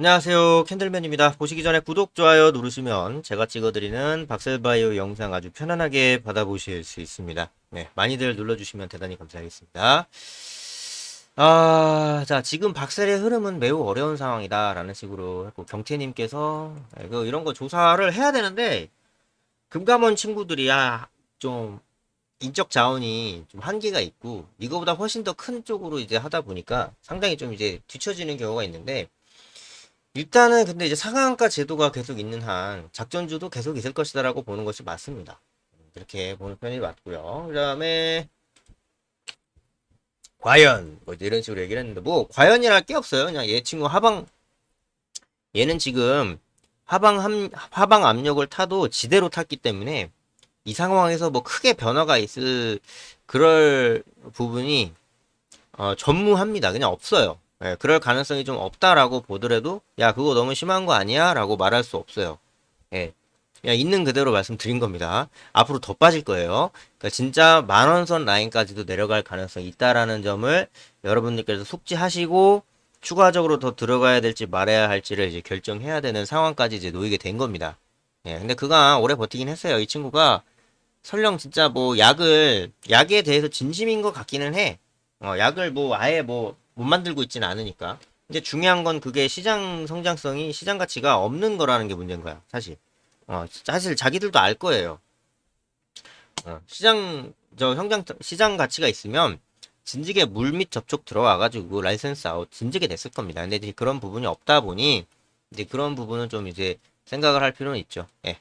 안녕하세요. 캔들맨입니다. 보시기 전에 구독 좋아요 누르시면 제가 찍어드리는 박셀바이오 영상 아주 편안하게 받아보실 수 있습니다. 네 많이들 눌러주시면 대단히 감사하겠습니다. 아, 자, 지금 박셀의 흐름은 매우 어려운 상황이다. 라는 식으로 했고, 경태님께서, 이런 거 조사를 해야 되는데, 금감원 친구들이, 야, 좀, 인적 자원이 좀 한계가 있고, 이거보다 훨씬 더 큰 쪽으로 이제 하다 보니까 상당히 좀 이제 뒤처지는 경우가 있는데, 일단은 근데 이제 상한가 제도가 계속 있는 한, 작전주도 계속 있을 것이다라고 보는 것이 맞습니다. 이렇게 보는 편이 맞고요. 그 다음에, 과연 뭐 이런 식으로 얘기를 했는데 뭐 과연이랄 게 없어요. 그냥 얘 친구 하방 얘는 지금 하방 함, 하방 압력을 타도 지대로 탔기 때문에 이 상황에서 뭐 크게 변화가 있을 그럴 부분이 어, 전무합니다. 그냥 없어요. 예, 그럴 가능성이 좀 없다라고 보더라도 야 그거 너무 심한 거 아니야 라고 말할 수 없어요. 예. 그냥 있는 그대로 말씀드린 겁니다. 앞으로 더 빠질 거예요. 그러니까 진짜 만원선 라인까지도 내려갈 가능성이 있다라는 점을 여러분들께서 숙지하시고 추가적으로 더 들어가야 될지 말아야 할지를 이제 결정해야 되는 상황까지 이제 놓이게 된 겁니다. 예, 근데 그가 오래 버티긴 했어요. 이 친구가 설령 진짜 뭐 약을 약에 대해서 진심인 것 같기는 해. 어, 약을 뭐 아예 뭐 못 만들고 있지는 않으니까. 근데 중요한 건 그게 시장 성장성이 시장 가치가 없는 거라는 게 문제인 거야. 사실. 어, 사실 자기들도 알 거예요. 어, 시장 저 성장 시장 가치가 있으면 진즉에 물및 접촉 들어와가지고 라이센스 아웃 진즉에 됐을 겁니다. 근데 이제 그런 부분이 없다 보니 이제 그런 부분은 좀 이제 생각을 할 필요는 있죠. 예.